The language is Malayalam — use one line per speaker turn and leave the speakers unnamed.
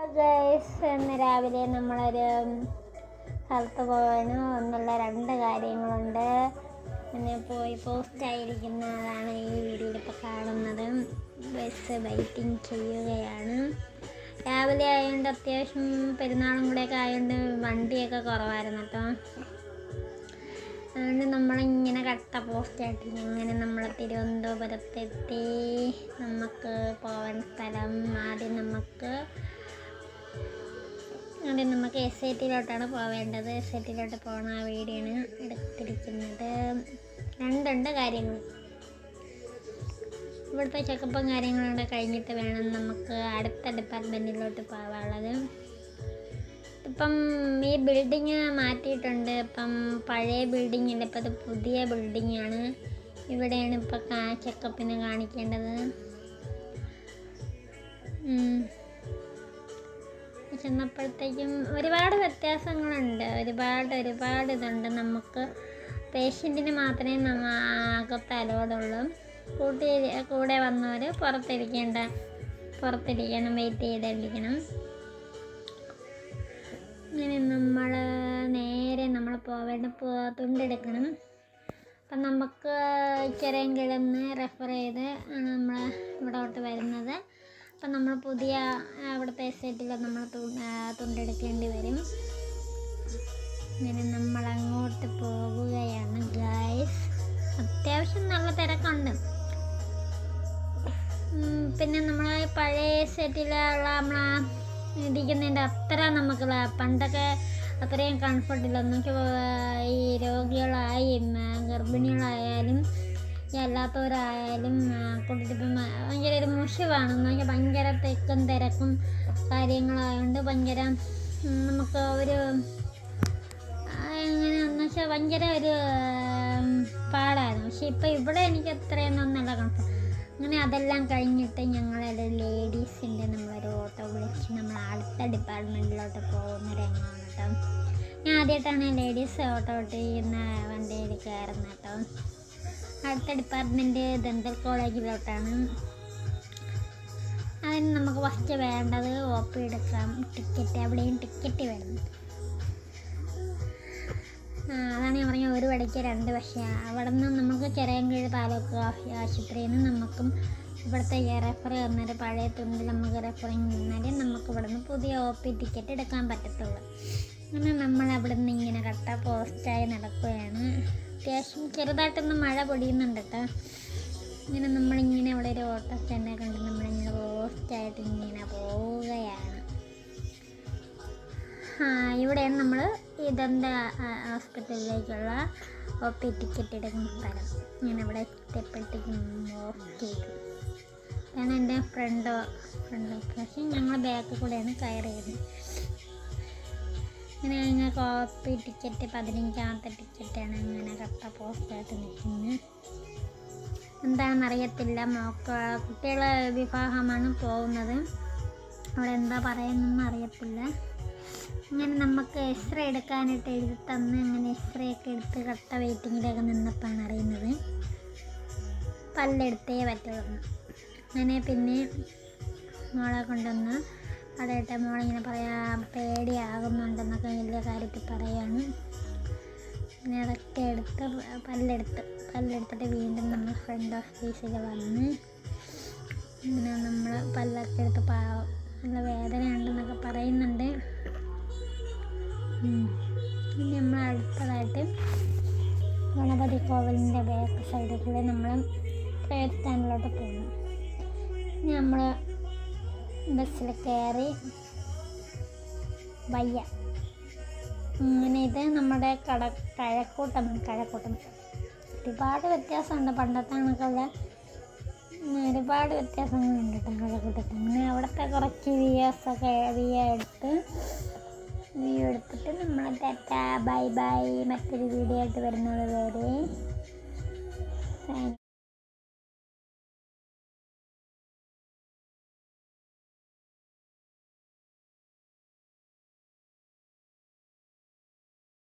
ഇന്ന് രാവിലെ നമ്മളൊരു സ്ഥലത്ത് പോകാനും ഒന്നുള്ള രണ്ട് കാര്യങ്ങളുണ്ട്. പിന്നെ പോയി പോസ്റ്റ് ആയിരിക്കുന്നതാണ് ഈ വീഡിയോയിൽ ഇപ്പോൾ കാണുന്നത്. ബസ് വെയിറ്റിംഗ് ചെയ്യുകയാണ്. രാവിലെ ആയതുകൊണ്ട് അത്യാവശ്യം പെരുന്നാളും കൂടെയൊക്കെ ആയതുകൊണ്ട് വണ്ടിയൊക്കെ കുറവായിരുന്നു കേട്ടോ. അതുകൊണ്ട് നമ്മളിങ്ങനെ കട്ട പോസ്റ്റായിട്ട് ഇങ്ങനെ നമ്മൾ തിരുവനന്തപുരത്തെത്തി. നമുക്ക് പോകാൻ സ്ഥലം ആദ്യം നമുക്ക് ആദ്യം നമുക്ക് എസ് ഐ ടിയിലോട്ടാണ് പോവേണ്ടത്. എസ് ഐ ടിയിലോട്ട് പോകണ ആ വീഡിയോയാണ് എടുത്തിരിക്കുന്നത്. രണ്ടുണ്ട് കാര്യങ്ങൾ. ഇവിടുത്തെ ചെക്കപ്പും കാര്യങ്ങളും കൂടെ കഴിഞ്ഞിട്ട് വേണം നമുക്ക് അടുത്ത ഡിപ്പാർട്ട്മെന്റിലോട്ട് പോകാനുള്ളത് ഇപ്പം ഈ ബിൽഡിങ് മാറ്റിയിട്ടുണ്ട്. ഇപ്പം പഴയ ബിൽഡിംഗ് അല്ല ഇപ്പം അത് പുതിയ ബിൽഡിംഗ് ആണ് ഇവിടെയാണ് ഇപ്പം ചെക്കപ്പിന് കാണിക്കേണ്ടത്. ചെന്നപ്പോഴത്തേക്കും ഒരുപാട് വ്യത്യാസങ്ങളുണ്ട്. ഒരുപാട് ഒരുപാട് ഇതുണ്ട്. നമുക്ക് പേഷ്യന്റിന് മാത്രമേ നമ്മ അകത്ത് അലോടുള്ളൂ. കൂട്ടി കൂടെ വന്നവർ പുറത്തിരിക്കേണ്ട പുറത്തിരിക്കണം വെയിറ്റ് ചെയ്തിരിക്കണം അങ്ങനെ നമ്മൾ നേരെ നമ്മൾ പോവേണ്ട തുണ്ടെടുക്കണം. അപ്പം നമുക്ക് ചെറിയങ്കിളന്ന് റെഫർ ചെയ്ത് നമ്മൾ ഇവിടോട്ട് വരുന്നത്. അപ്പം നമ്മൾ പുതിയ അവിടുത്തെ എസ്റ്റേറ്റിൽ നമ്മൾ തുണ്ടെടുക്കേണ്ടി വരും. അങ്ങനെ നമ്മൾ അങ്ങോട്ട് പോവുകയാണ് ഗായ്സ് അത്യാവശ്യം നല്ല തിരക്കുണ്ട്. പിന്നെ നമ്മൾ പഴയ സെറ്റിലുള്ള നമ്മൾ ഇരിക്കുന്നതിന്റെ അത്ര നമുക്ക് പണ്ടൊക്കെ അത്രയും കംഫർട്ടില്ല നമുക്ക് ഈ രോഗികളായി ഗർഭിണികളായാലും അല്ലാത്തവരായാലും കൊണ്ടിട്ടിപ്പം ഭയങ്കര ഒരു മുഷിവാണ്. എന്ന് വെച്ചാൽ ഭയങ്കര തിക്കും തിരക്കും കാര്യങ്ങളായതുകൊണ്ട് ഭയങ്കര നമുക്ക് ഒരു എങ്ങനെയാണെന്ന് വെച്ചാൽ ഭയങ്കര ഒരു പാടായിരുന്നു. പക്ഷെ ഇപ്പം ഇവിടെ എനിക്ക് അത്രയൊന്നും നല്ല കണക്ക് അങ്ങനെ അതെല്ലാം കഴിഞ്ഞിട്ട് ഞങ്ങളൊരു ലേഡീസിന്റെ നമ്മളൊരു ഓട്ടോ വിളിച്ച് നമ്മൾ അടുത്ത ഡിപ്പാർട്ട്മെന്റിലോട്ട് പോകുന്ന രംഗമാണ് കേട്ടോ. ഞാൻ ആദ്യമായിട്ടാണ് ലേഡീസ് ഓട്ടോ ഓട്ടിക്കുന്ന വണ്ടിയിൽ കയറുന്നത് കേട്ടോ. അടുത്ത ഡിപ്പാർട്ട്മെന്റ് ദന്തൽ കോളേജിലോട്ടാണ് അതിന് നമുക്ക് ഫസ്റ്റ് വേണ്ടത് ഒ എടുക്കാം. ടിക്കറ്റ് അവിടെയും ടിക്കറ്റ് വേണം. അതാണ് ഞാൻ പറഞ്ഞ ഒരു വടിക്ക് രണ്ട് പക്ഷേ അവിടെ നിന്ന് നമുക്ക് ചെറിയൻകീഴ് താലൂക്ക് ആശു- ആശുപത്രിയിൽ നിന്ന് നമുക്കും ഇവിടുത്തെ റെഫർ തന്നൊരു പഴയ തുണ്ടിൽ നമുക്ക് റെഫറിങ് നിന്നാലേ നമുക്ക് ഇവിടെ നിന്ന് പുതിയ ഒ പി ടിക്കറ്റ് എടുക്കാൻ പറ്റത്തുള്ളൂ. അങ്ങനെ നമ്മൾ അവിടെ നിന്ന് ഇങ്ങനെ കട്ട പോസ്റ്റായി നടക്കുകയാണ്. അത്യാവശ്യം ചെറുതായിട്ടൊന്ന് മഴ പൊടിയുന്നുണ്ട് കേട്ടോ ഇങ്ങനെ നമ്മളിങ്ങനെ അവിടെ ഒരു ഓട്ടോ സ്റ്റാൻഡ് കണ്ട് നമ്മളിങ്ങനെ പോസ്റ്റായിട്ട് ഇങ്ങനെ പോവുകയാണ്. ഇവിടെയാണ് നമ്മൾ ഇതെന്താ ഹോസ്പിറ്റലിലേക്കുള്ള ഒ പി ടിക്കറ്റ് എടുക്കുന്ന സ്ഥലം. ഞാൻ ഇവിടെ എത്തിയപ്പോഴത്തേക്കും ഓഫ് ചെയ്തു എന്റെ ഫ്രണ്ടോ ഫ്രണ്ട്. പക്ഷേ ഞങ്ങൾ ബാക്കിൽ കൂടെയാണ് കയറിയത് അങ്ങനെ ഞങ്ങൾക്ക് കോപ്പി ടിക്കറ്റ് പതിനഞ്ചാമത്തെ ടിക്കറ്റാണ് അങ്ങനെ കട്ട പോസ്റ്റായിട്ട് നിൽക്കുന്നത്. എന്താണെന്നറിയത്തില്ല മോക്ക കുട്ടികളെ വിവാഹമാണ് പോകുന്നത്. അവിടെ എന്താ പറയുന്നതെന്ന് അറിയത്തില്ല. അങ്ങനെ നമുക്ക് എക്സ്റേ എടുക്കാനായിട്ട് എഴുതി തന്ന് അങ്ങനെ എക്സ്റേ ഒക്കെ എടുത്ത് കട്ട വെയിറ്റിങ്ങിലൊക്കെ നിന്നപ്പോഴാണ് അറിയുന്നത്. പല്ലെടുത്തേ പറ്റുള്ളൂ. അങ്ങനെ പിന്നെ മോളെ കൊണ്ടുവന്ന് അതായിട്ട് മോളിങ്ങനെ പറയാ പേടിയാകുന്നുണ്ടെന്നൊക്കെ വലിയ കാര്യത്തിൽ പറയാണ്. അതൊക്കെ എടുത്ത് പല്ലെടുത്ത് പല്ലെടുത്തിട്ട് വീണ്ടും നമ്മൾ ഫ്രണ്ട് ഓഫീസിൽ വന്ന് പിന്നെ നമ്മൾ പല്ലൊക്കെ എടുത്ത് പാവം നല്ല വേദനയുണ്ടെന്നൊക്കെ പറയുന്നുണ്ട്. ഇനി നമ്മൾ അടുത്തതായിട്ട് ഗണപതി കോവിലിന്റെ ബാക്ക് സൈഡിൽ കൂടെ നമ്മൾ പ്രയത്താനിലോട്ട് പോകുന്നു നമ്മൾ ബസ്സിൽ കയറി വയ്യ. അങ്ങനെ ഇത് നമ്മുടെ കട കഴക്കൂട്ടമാണ് കഴക്കൂട്ടം. ഒരുപാട് വ്യത്യാസമുണ്ട് പണ്ടത്തെ കണക്കുള്ള ഒരുപാട് വ്യത്യാസങ്ങളുണ്ട് കേട്ടോ കഴക്കൂട്ടത്തിൽ. അങ്ങനെ അവിടുത്തെ കുറച്ച് വിയേഴ്സ് ഒക്കെ വിയ എടുത്ത് വീഡിയോ എടുത്തിട്ട് നമ്മൾ ടാറ്റ ബൈ ബൈ മറ്റൊരു വീഡിയോ ആയിട്ട് വരുന്നത് വരെ.